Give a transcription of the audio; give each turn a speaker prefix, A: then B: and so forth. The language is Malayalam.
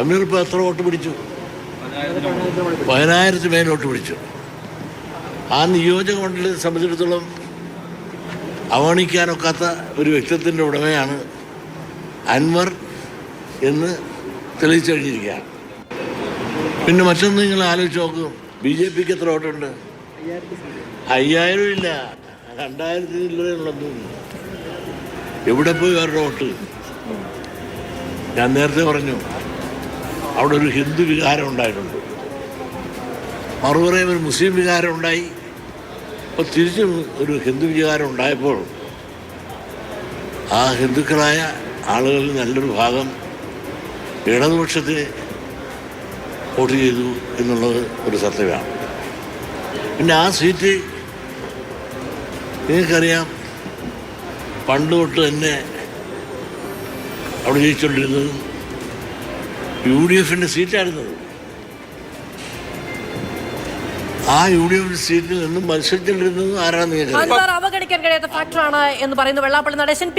A: അമീർ എത്ര വോട്ട് പിടിച്ചു? പതിനായിരത്തി മേൽ വോട്ട് പിടിച്ചു. ആ നിയോജക മണ്ഡലത്തെ സംബന്ധിച്ചിടത്തോളം അവഗണിക്കാനൊക്കാത്ത ഒരു വ്യക്തിത്വത്തിന്റെ ഉടമയാണ് അൻവർ എന്ന് തെളിയിച്ചു കഴിഞ്ഞിരിക്കുകയാണ്. പിന്നെ മറ്റൊന്ന് നിങ്ങൾ ആലോചിച്ച് നോക്കൂ. ബി ജെ പിക്ക് എത്ര വോട്ടുണ്ട്? അയ്യായിരം ഇല്ല. രണ്ടായിരത്തി ഇല്ലെന്നുള്ളത് എവിടെ പോയി അവരുടെ വോട്ട്? ഞാൻ നേരത്തെ പറഞ്ഞു. അവിടെ ഒരു ഹിന്ദു വികാരം ഉണ്ടായിട്ടുണ്ട്. മറുപറയും ഒരു മുസ്ലിം വികാരം ഉണ്ടായി. അപ്പോൾ തിരിച്ചും ഒരു ഹിന്ദു വികാരം ഉണ്ടായപ്പോൾ ആ ഹിന്ദുക്കളായ ആളുകളിൽ നല്ലൊരു ഭാഗം ഇടതുപക്ഷത്തിന് വോട്ട് ചെയ്തു എന്നുള്ളത് ഒരു സത്യമാണ്. പിന്നെ ആ സീറ്റ് നിങ്ങൾക്കറിയാം പണ്ട് തൊട്ട് തന്നെ അവിടെ ജയിച്ചുകൊണ്ടിരുന്നത് യു ഡി എഫിന്റെ സീറ്റായിരുന്നത് ആ യു ഡി എഫിന്റെ സീറ്റിൽ നിന്നും മത്സരിച്ചിട്ടിരുന്നത് ആരാണെന്ന്
B: അവഗണിക്കാൻ കഴിയാത്ത ഫാക്ടറാണ് എന്ന് പറയുന്നത് വെള്ളാപ്പള്ളി നടേശൻ. പി